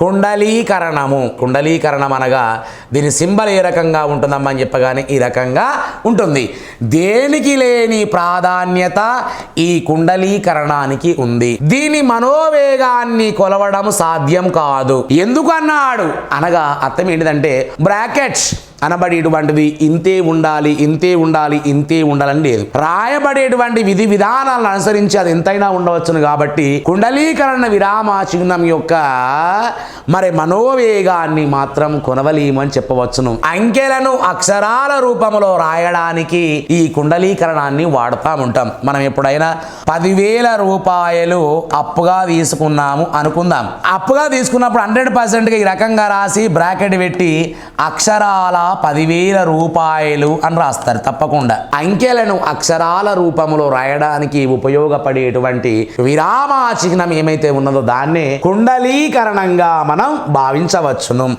కుండలీకరణము. కుండలీకరణం అనగా దీని సింబల్ ఏ రకంగా ఉంటుందమ్మా అని చెప్పగానే ఈ రకంగా ఉంటుంది. దేనికి లేని ప్రాధాన్యత ఈ కుండలీకరణానికి ఉంది. దీని మనోవేగాన్ని కొలవడం సాధ్యం కాదు. ఎందుకన్నాడు అనగా అర్థం ఏంటిదంటే బ్రాకెట్స్. అనబడేటువంటిది ఇంతే ఉండాలి ఇంతే ఉండాలి ఇంతే ఉండాలని లేదు. రాయబడేటువంటి విధి విధానాలను అనుసరించి అది ఎంతైనా ఉండవచ్చును కాబట్టి కుండలీకరణ విరామ చిహ్నం యొక్క మరి మనోవేగాన్ని మాత్రం కొనవలేమని చెప్పవచ్చును. అంకెలను అక్షరాల రూపంలో రాయడానికి ఈ కుండలీకరణాన్ని వాడుతూ ఉంటాం. మనం ఎప్పుడైనా పదివేల రూపాయలు అప్పుగా తీసుకున్నాము అనుకుందాం. అప్పుగా తీసుకున్నప్పుడు హండ్రెడ్ పర్సెంట్గా ఈ రకంగా రాసి బ్రాకెట్ పెట్టి అక్షరాల పదివేల రూపాయలు అని రాస్తారు తప్పకుండా. అంకెలను అక్షరాల రూపంలో రాయడానికి ఉపయోగపడేటువంటి విరామ చిహ్నం ఏమైతే ఉన్నదో దాన్నే కుండలీకరణంగా మనం భావించవచ్చును.